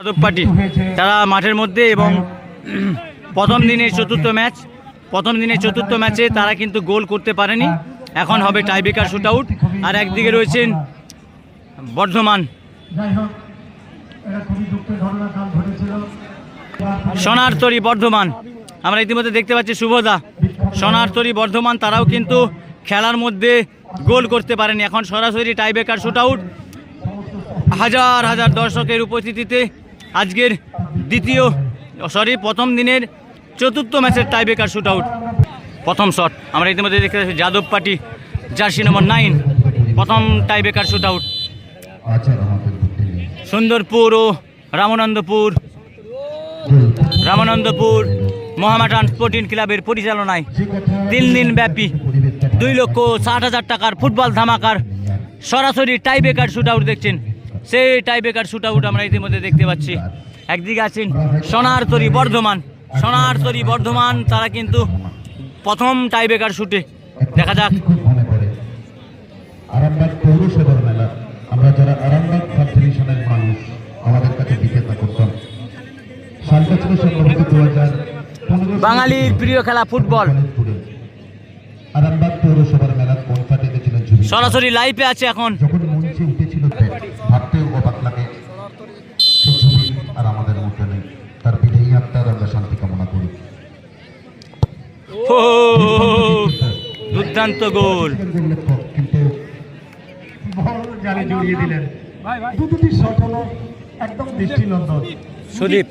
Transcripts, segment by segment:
Yadav party. তারা মাঠের মধ্যে এবং প্রথম দিনের চতুর্থ ম্যাচ, প্রথম দিনের চতুর্থ ম্যাচে তারা কিন্তু গোল করতে পারেনি। এখন হবে টাইব্রেকার শুট আউট আর একদিকে রয়েছেন বর্ধমান। যাই হোক এটা খুবই দুঃখের ঘটনা কাল ঘটেছিল সোনার তরি বর্ধমান। আমরা ইতিমধ্যে দেখতে পাচ্ছি শুভদা সোনার তরি বর্ধমান, তারাও কিন্তু খেলার মধ্যে গোল করতে পারেনি। এখন সরাসরি টাইব্রেকার শুট আউট হাজার হাজার দর্শকের উপস্থিতিতে আজকের দ্বিতীয় সরি, প্রথম দিনের চতুর্থ ম্যাচের টাইব্রেকার শুট আউট প্রথম শট আমরা ইতিমধ্যে দেখতে পাচ্ছি Yadav party jersey number nine প্রথম টাইব্রেকার শুট আউট সুন্দরপুর ও রামানন্দপুর রামানন্দপুর মহামাটান স্পোর্টিং ক্লাবের পরিচালনায় তিন দিন ব্যাপী দুই লক্ষ ষাট হাজার টাকার ফুটবল ধামাকার সরাসরি টাইব্রেকার শুট আউট দেখছেন। সেই টাইব্রেকার শুট আউট আমরা ইতিমধ্যে দেখতে পাচ্ছি। একদিকে আছেন সোনার তরি বর্ধমান। সোনার তরি বর্ধমান তারা কিন্তু প্রথম টাইব্রেকার শুটে দেখা যাক। খুব পড়ে আরামবাগ পৌরসভার মেলা। আমরা যারা আরামবাগ ফার্টিলিশনের মানুষ আমাদের কাছে বিক্রেতা করতাম। সালটা ছিল সম্ভবত দু হাজার পনেরো বাঙালির প্রিয় খেলা ফুটবল। আরামবাগ পৌরসভার মেলা কনসার্টে গেছিলেন সরাসরি লাইভে আছে এখন যখন মঞ্চে উঠেছিল ভাবতেও অবাক লাগে সেই ছবি আর আমাদের মধ্যে নেই। তার বিধেয়ী আত্মার আমরা শান্তি কামনা করি। দুর্দান্ত গোল কিন্তু জড়িয়ে দিলেন সুদীপ।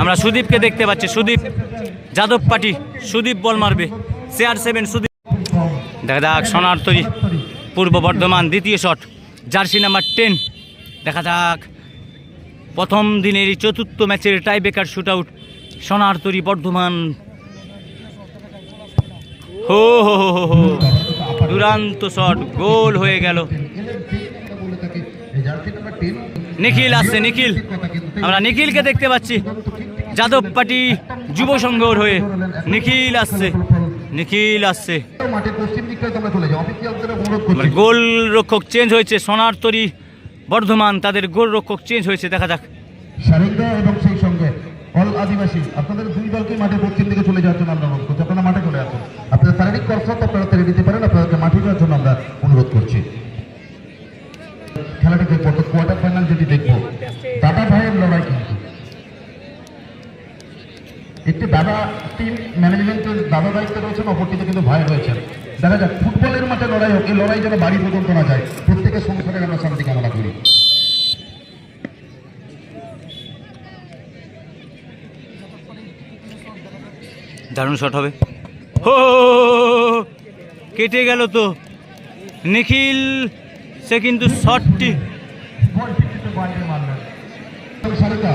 আমরা সুদীপকে দেখতে পাচ্ছি। সুদীপ, যাদব পাটি, সুদীপ বল মারবে। CR seven Sudip. দেখা যাক সোনার তরি, পূর্ব বর্ধমান, দ্বিতীয় শট জার্সি নাম্বার টেন। দেখা যাক। প্রথম দিনের চতুর্থ ম্যাচের টাইব্রেকার শুট আউট সোনার তরি বর্ধমান। হো হো হো হো হো। দুরান্ত শট, গোল হয়ে গেল। নিখিল আসছে, নিখিল। আমরা নিখিলকে দেখতে পাচ্ছি। যাদব পাটি যুব সংঘর হয়ে নিখিল আসছে। নিখিল আসছে। মাঠের পশ্চিম দিকটায় তোমরা চলে যাও। অফিসিয়ালদের অনুরোধ করছি? গোল রক্ষক চেঞ্জ হয়েছে সোনার তরি বর্ধমান তাদের গোল রক্ষক চেঞ্জ হয়েছে দেখা যাক। এবং সেই সঙ্গে অল আদিবাসী আপনাদের দুই দলকে মাঠের পশ্চিম দিকে চলে যাওয়ার জন্য আমরা অনুরোধ করছি। আপনারা মাঠে চলে আসুন। আপনাদের শারীরিক কসরত আপনারা তেড়ে দিতে পারেন আপনাদেরকে মাঠে যাওয়ার জন্য আমরা অনুরোধ করছি। খেলাটি দেখব তো কোয়ার্টার ফাইনাল যেটি দেখব। দাদা ভাইয়ের লড়াই কিন্তু। একটি দাদা টিম ম্যানেজমেন্টের দাদা দায়িত্বে রয়েছেন, অপরটিতে কিন্তু রয়েছেন। দেখা যাক, ফুটবলের মাঠে লড়াই হোক, এই লড়াই যেন বাড়ি পর্যন্ত না যায়। প্রত্যেকের সংসারে আমরা শান্তি কামনা করি। দারুণ শট হবে। হো কেটে গেল তো। নিখিল, সে কিন্তু শটটি বলটি কিন্তু বাইরে মারলেন Sarenga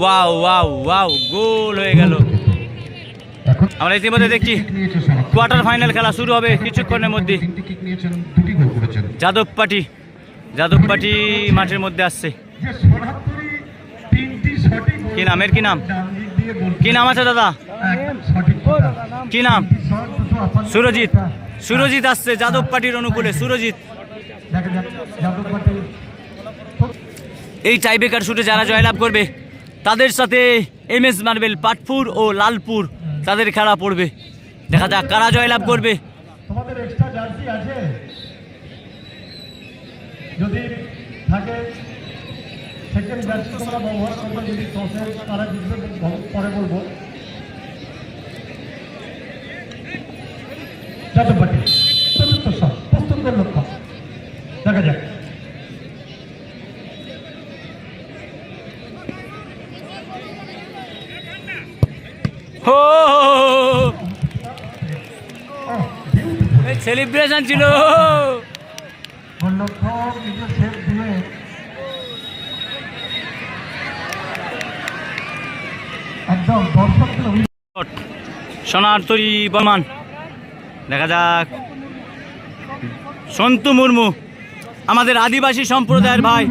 wow wow wow goal হয়ে গেল। আমরা ইতিমধ্যে দেখছি কোয়ার্টার ফাইনাল খেলা শুরু হবে কিছুক্ষণের মধ্যে। যাদব পাটি যাদব পাটি মাঠের মধ্যে আসছে। কি নাম? এর কি নাম? কি নাম আছে দাদা? কি নাম? সুরজিৎ। সুরজিৎ আসছে, যাদব পাটির অনুকূলে, সুরজিৎ। এই টাইব্রেকার শুটে যারা জয়লাভ করবে তাদের সাথে এম এস মার্বেল পাটপুর ও লালপুর তাদের খেলা পড়বে। দেখা যাক কারা জয়লাভ করবে। যদি থাকে যাদব পাটিল চতুর্থ শট প্রস্তুত লক্ষ্য দেখা যাক হো সেলিব্রেশন ছিল সোনার তরি বর্মান দেখা যাক। সন্তু মুর্মু আমাদের আদিবাসী সম্প্রদায়ের ভাই।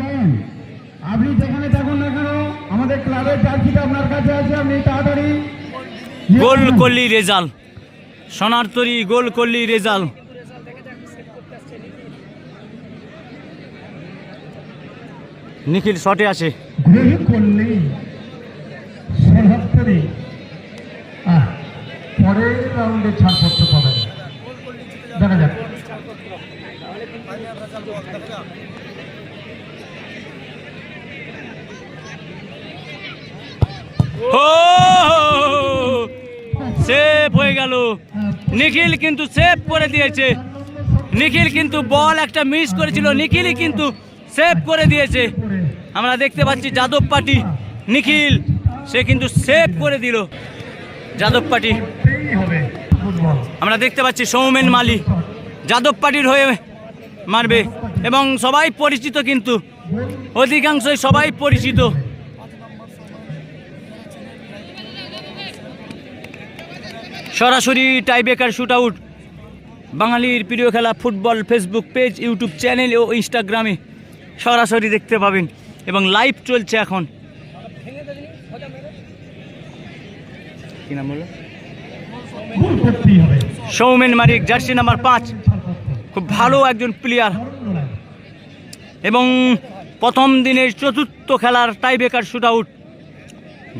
আপনি যেখানে থাকুন না কেন আমাদের ক্লাবের জার্সিটা আপনার কাছে আছে আপনি তাড়াতাড়ি গোল করলি রেজাল। সোনার তরি গোল কল্লি রেজাল। নিখিল শটে আছে গ্রহণ করলেই সরাসরি আহ, পরের রাউন্ডে ছাড়পত্র পাবেন দেখা যাক। ও! সেভ হয়ে গেল। নিখিল কিন্তু সেভ করে দিয়েছে। নিখিল কিন্তু বল একটা মিস করেছিল। নিখিলই কিন্তু সেভ করে দিয়েছে। আমরা দেখতে পাচ্ছি যাদব পাটি, নিখিল, সে কিন্তু সেভ করে দিল। যাদব পাটি। আমরা দেখতে পাচ্ছি সৌমেন মালি। যাদব পাটির হয়ে মারবে। এবং সবাই পরিচিত কিন্তু। অধিকাংশই সবাই পরিচিত। সরাসরি টাইব্রেকার শুট আউট বাঙালির প্রিয় খেলা football Facebook page YouTube channel ও ইনস্টাগ্রামে সরাসরি দেখতে পাবেন এবং লাইভ চলছে এখন। সৌমেন মারিক জার্সি নাম্বার পাঁচ। খুব ভালো একজন প্লেয়ার এবং প্রথম দিনের চতুর্থ খেলার টাইব্রেকার শুট আউট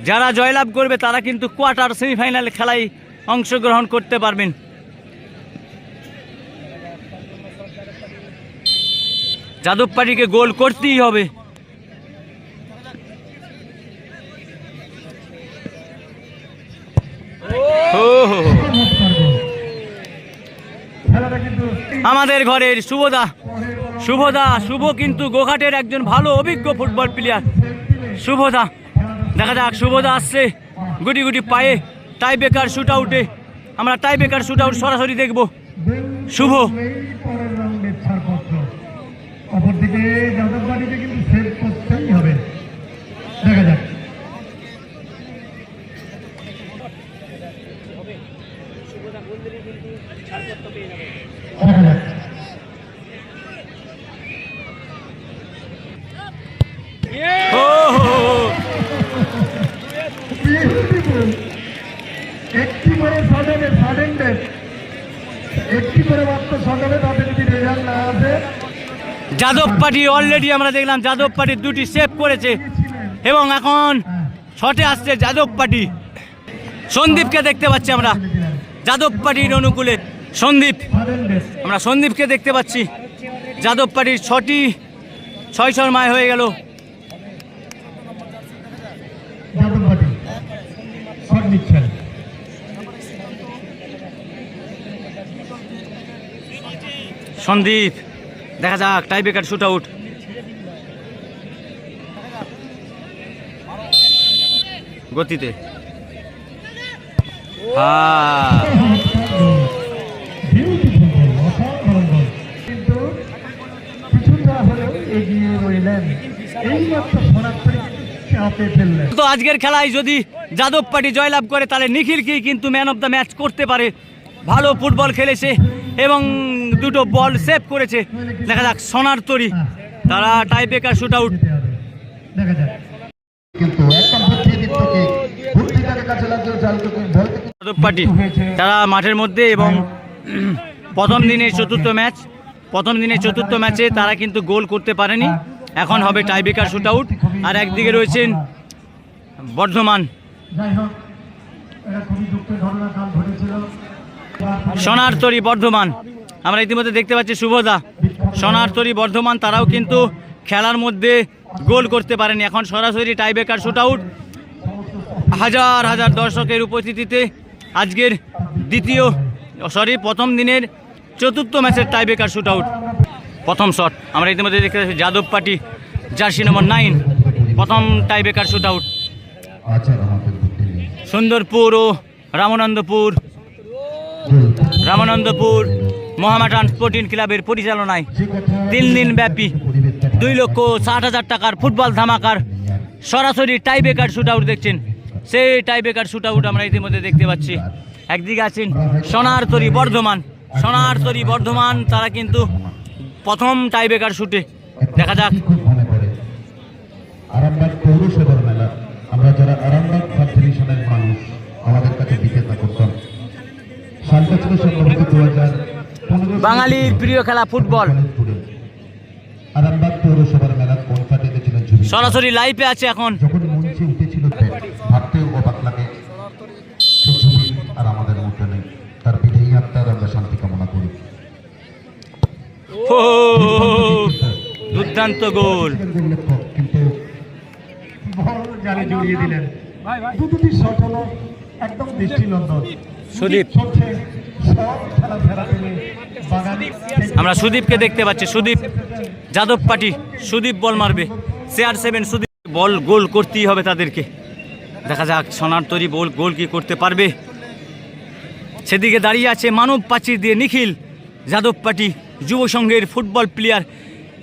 যারা জয়লাভ করবে, তারা কিন্তু কোয়ার্টার সেমিফাইনাল খেলায় অংশগ্রহণ করতে পারবেন। যাদব পাটিকে গোল করতেই হবে। আমাদের ঘরের শুভদা শুভদা শুভ কিন্তু গোঘাটের একজন ভালো অভিজ্ঞ ফুটবল প্লেয়ার শুভদা দেখা যাক শুভদা আসছে গুটি গুটি পায়ে। টাই বেকার শুট আউটে আমরা টাই বেকার শুট আউট সরাসরি দেখব। শুভ। অপরদিকে যাদববাড়িকে কিন্তু সেভ করতেই হবে। দেখা যাক। দেখা একটি করে শট হবে একটি করে মাত্র হবে তাতে যদি রেজাল্ট না আসে যাদব পার্টি অলরেডি আমরা দেখলাম, যাদব পাটি দুটি সেভ করেছে। এবং এখন শটে আসছে যাদব পার্টি। সন্দীপকে দেখতে পাচ্ছি আমরা। যাদব পার্টির অনুকূলে সন্দীপ। আমরা সন্দীপকে দেখতে পাচ্ছি। যাদব পার্টির ছটি ছয় ছয় মায় হয়ে গেল। সন্দীপ দেখা যাক টাইব্রেকার শুট আউট গতিতে। হ্যাঁ। তো আজকের খেলায় যদি যাদব পাটি জয়লাভ করে তাহলে নিখিলকেই কিন্তু ম্যান অফ দ্য ম্যাচ করতে পারে। ভালো ফুটবল খেলেছে এবং দুটো বল সেভ করেছে। দেখা যাক সোনার তরি। তারা টাইব্রেকার শুট আউট দেখা যাক। কিন্তু একদম তারা মাঠের মধ্যে এবং প্রথম দিনের চতুর্থ ম্যাচ। প্রথম দিনের চতুর্থ ম্যাচে তারা কিন্তু গোল করতে পারেনি। এখন হবে টাইব্রেকার শুট আউট আর একদিকে রয়েছেন বর্ধমান। সোনার তরি বর্ধমান। আমরা ইতিমধ্যে দেখতে পাচ্ছি শুভদা সোনার তরি বর্ধমান, তারাও কিন্তু খেলার মধ্যে গোল করতে পারেনি। এখন সরাসরি টাইব্রেকার শুট আউট হাজার হাজার দর্শকের উপস্থিতিতে আজকের দ্বিতীয় সরি প্রথম দিনের চতুর্থ ম্যাচের টাইব্রেকার শুট আউট প্রথম শট আমরা ইতিমধ্যে দেখতে পাচ্ছি যাদব পাটি, জার্সি নম্বর নাইন প্রথম টাইব্রেকার শুট আউট সুন্দরপুর ও রামানন্দপুর। রামানন্দপুর মহামাটান স্পোর্টিং ক্লাবের পরিচালনায় তিন দিন ব্যাপী দুই লক্ষ ষাট হাজার টাকার ফুটবল ধামাকার সরাসরি টাই বেকার শুট আউট দেখছেন। সেই টাই বেকার শুট আউট আমরা ইতিমধ্যে দেখতে পাচ্ছি। একদিকে আছেন সোনার তরি বর্ধমান। সোনার তরি বর্ধমান, তারা কিন্তু প্রথম টাই বেকার শুটে। দেখা যাক। আমরা যারা আরামবাগ ফার্টিলিশনের মানুষ, আমাদের কাছে বিক্রেতা করতাম সালটা ছিল সম্ভবত দু হাজার বাঙালির প্রিয় খেলা ফুটবল। সরাসরি লাইভে আছে এখন। যখন মঞ্চে উঠেছিল ভাবতেও অবাক লাগে আর আমাদের মধ্যে নেই। তার পিঠেই আত্মার আমরা শান্তি কামনা করি। ও দুর্দান্ত গোল। কিন্তু বল জালে জড়িয়ে দিলেন। দু দুটি শট হলো একদম দৃষ্টিনন্দন। সুদীপ। আমরা সুদীপকে দেখতে পাচ্ছি। সুদীপ, যাদব পাটি সুদীপ বল মারবে। সিআর সেভেন সুদীপ, বল গোল করতেই হবে তাদেরকে। দেখা যাক, সোনার তরি বল, গোল কি করতে পারবে। সেদিকে দাঁড়িয়ে আছে মানব পাচির দিয়ে নিখিল। যাদব পাটি যুব সংঘের ফুটবল প্লেয়ার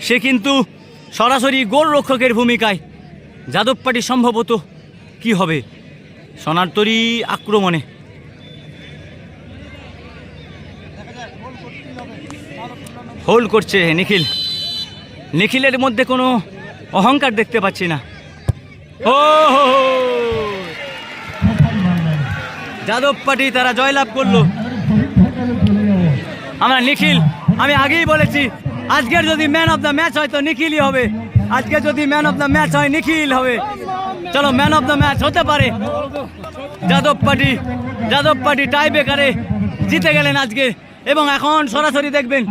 সে কিন্তু সরাসরি গোল রক্ষকের ভূমিকায়। যাদব পাটি সম্ভবত কি হবে? সোনার তরি আক্রমণে। হোল্ড করছে নিখিল। নিখিলের মধ্যে কোনো অহংকার দেখতে পাচ্ছি না। ও। যাদব পাটি তারা জয়লাভ করল। আমরা নিখিল, আমি আগেই বলেছি, আজকের যদি ম্যান অফ দ্য ম্যাচ হয় তো নিখিলই হবে। আজকে যদি ম্যান অফ দ্য ম্যাচ হয়, নিখিল হবে। চলো ম্যান অফ দ্য ম্যাচ হতে পারে। যাদব পাটি যাদব পাটি টাই বেকারে জিতে গেলেন আজকে। এবং এখন সরাসরি দেখবেন।